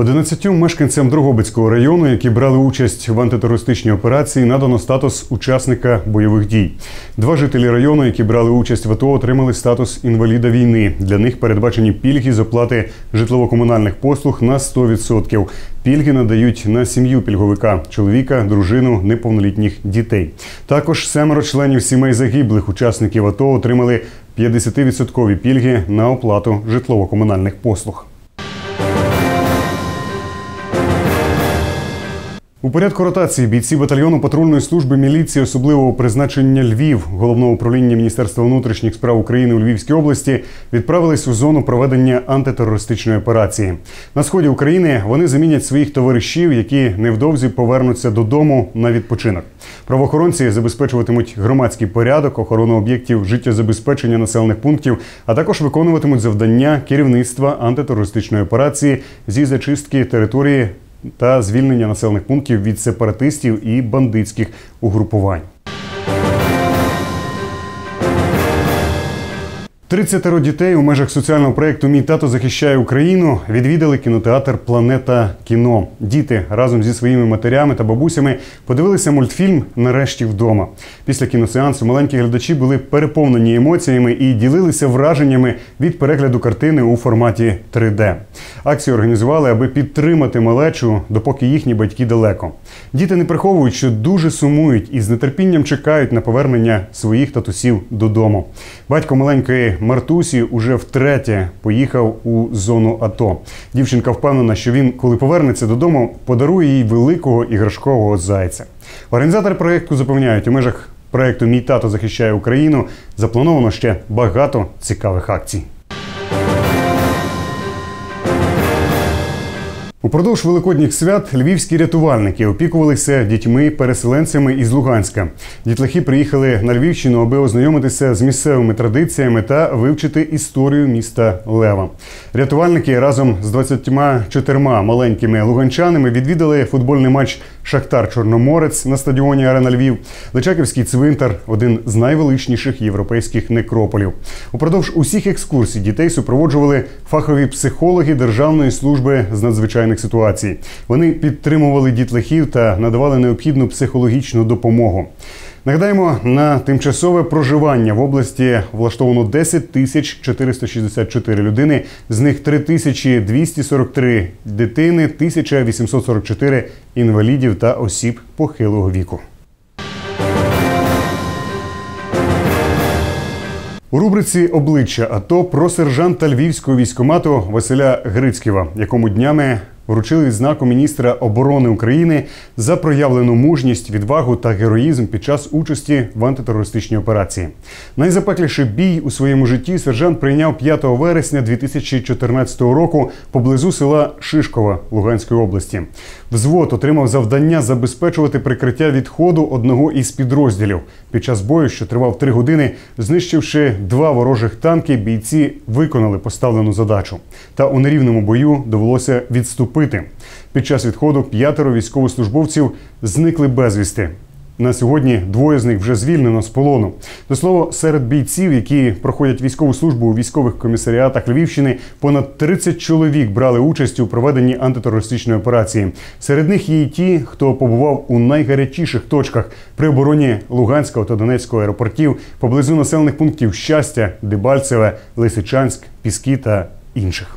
11 мешканцям Дрогобицького району, які брали участь в антитерористичній операції, надано статус учасника бойових дій. Два жителі району, які брали участь в АТО, отримали статус інваліда війни. Для них передбачені пільги з оплати житлово-комунальних послуг на 100%. Пільги надають на сім'ю пільговика, чоловіка, дружину, неповнолітніх дітей. Також семеро членів сімей загиблих учасників АТО отримали 50% пільги на оплату житлово-комунальних послуг. У порядку ротації бійці батальйону патрульної служби міліції особливого призначення Львів головного управління Міністерства внутрішніх справ України у Львівській області відправились у зону проведення антитерористичної операції. На сході України вони замінять своїх товаришів, які невдовзі повернуться додому на відпочинок. Правоохоронці забезпечуватимуть громадський порядок, охорону об'єктів життєзабезпечення населених пунктів, а також виконуватимуть завдання керівництва антитерористичної операції зі зачистки території та звільнення населених пунктів від сепаратистів і бандитських угрупувань. 30 дітей у межах соціального проєкту Мій тато захищає Україну відвідали кінотеатр Планета кіно. Діти разом зі своїми матерями та бабусями подивилися мультфільм Нарешті вдома. Після кіносеансу маленькі глядачі були переповнені емоціями і ділилися враженнями від перегляду картини у форматі 3D. Акцію організували, аби підтримати малечу, допоки їхні батьки далеко. Діти не приховують, що дуже сумують і з нетерпінням чекають на повернення своїх татусів додому. Батько маленької Мартусі уже втретє поїхав у зону АТО. Дівчинка впевнена, що він, коли повернеться додому, подарує їй великого іграшкового зайця. Організатори проєкту запевняють, у межах проєкту Мій тато захищає Україну заплановано ще багато цікавих акцій. Упродовж великодніх свят львівські рятувальники опікувалися дітьми-переселенцями із Луганська. Дітлахи приїхали на Львівщину, аби ознайомитися з місцевими традиціями та вивчити історію міста Лева. Рятувальники разом з 24 маленькими луганчанами відвідали футбольний матч Шахтар Чорноморець на стадіоні Арена Львів, Личаківський цвинтар один з найвеличніших європейських некрополів. Упродовж усіх екскурсій дітей супроводжували фахові психологи Державної служби з надзвичайних ситуацій. Вони підтримували дітлахів та надавали необхідну психологічну допомогу. Нагадаємо, на тимчасове проживання в області влаштовано 10 тисяч 464 людини, з них 3243 дитини, 1844 інвалідів та осіб похилого віку. У рубриці обличчя АТО про сержанта львівського військомату Василя Грицьківа, якому днями вручили відзнаку міністра оборони України за проявлену мужність, відвагу та героїзм під час участі в антитерористичній операції. Найзапекліший бій у своєму житті сержант прийняв 5 вересня 2014 року поблизу села Шишкова Луганської області. Взвод отримав завдання забезпечувати прикриття відходу одного із підрозділів. Під час бою, що тривав три години, знищивши два ворожих танки, бійці виконали поставлену задачу. Та у нерівному бою довелося відступити. Під час відходу п'ятеро військовослужбовців зникли безвісти. На сьогодні двоє з них вже звільнено з полону. До слова, серед бійців, які проходять військову службу у військових комісаріатах Львівщини, понад 30 чоловік брали участь у проведенні антитерористичної операції. Серед них є і ті, хто побував у найгарячіших точках при обороні Луганського та Донецького аеропортів поблизу населених пунктів щастя, Дебальцеве, Лисичанськ, Піски та інших.